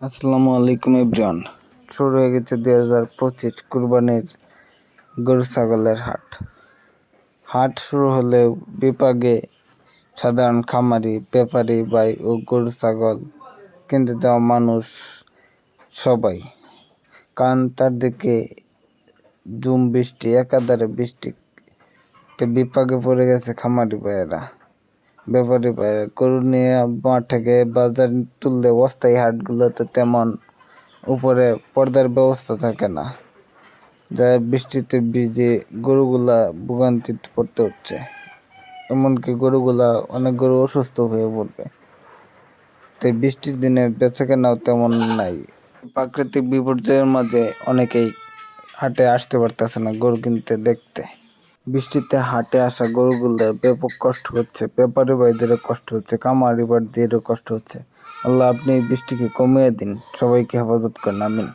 আসসালামু আলাইকুম ইব্রিয়ান শুরু হয়ে গেছে দুই হাজার পঁচিশ কুরবানির গরু ছাগলের হাট। হাট শুরু হলেও বিপাগে সাধারণ খামারি ব্যাপারী ভাই ও গরু ছাগল কিনতে যাওয়া মানুষ সবাই। কারণ তার দিকে জুম বৃষ্টি, একাধারে বৃষ্টি বিপাকে পড়ে গেছে খামারি ভাইয়েরা। ব্যাপারী গরু নিয়ে মাঠ থেকে বাজার তুললে অস্থায়ী হাটগুলোতে তেমন উপরে পর্দার ব্যবস্থা থাকে না, যা বৃষ্টিতে ভিজে গরুগুলা ভোগান্তিতে পড়তে হচ্ছে। এমনকি গরুগুলা অনেক গরু অসুস্থ হয়ে পড়বে। তাই বৃষ্টির দিনে বেচা কেনাও তেমন নাই। প্রাকৃতিক বিপর্যয়ের মাঝে অনেকেই হাটে আসতে পারতেছে না গরু কিনতে দেখতে। বৃষ্টিতে হাটে আসা গরুগুলো ব্যাপক কষ্ট হচ্ছে, ব্যাপারী ভাইদেরও কষ্ট হচ্ছে কামারি বাড়িদেরও কষ্ট হচ্ছে। আল্লাহ আপনি এই বৃষ্টিকে কমিয়ে দিন, সবাইকে হেফাজত করেন, আমিন।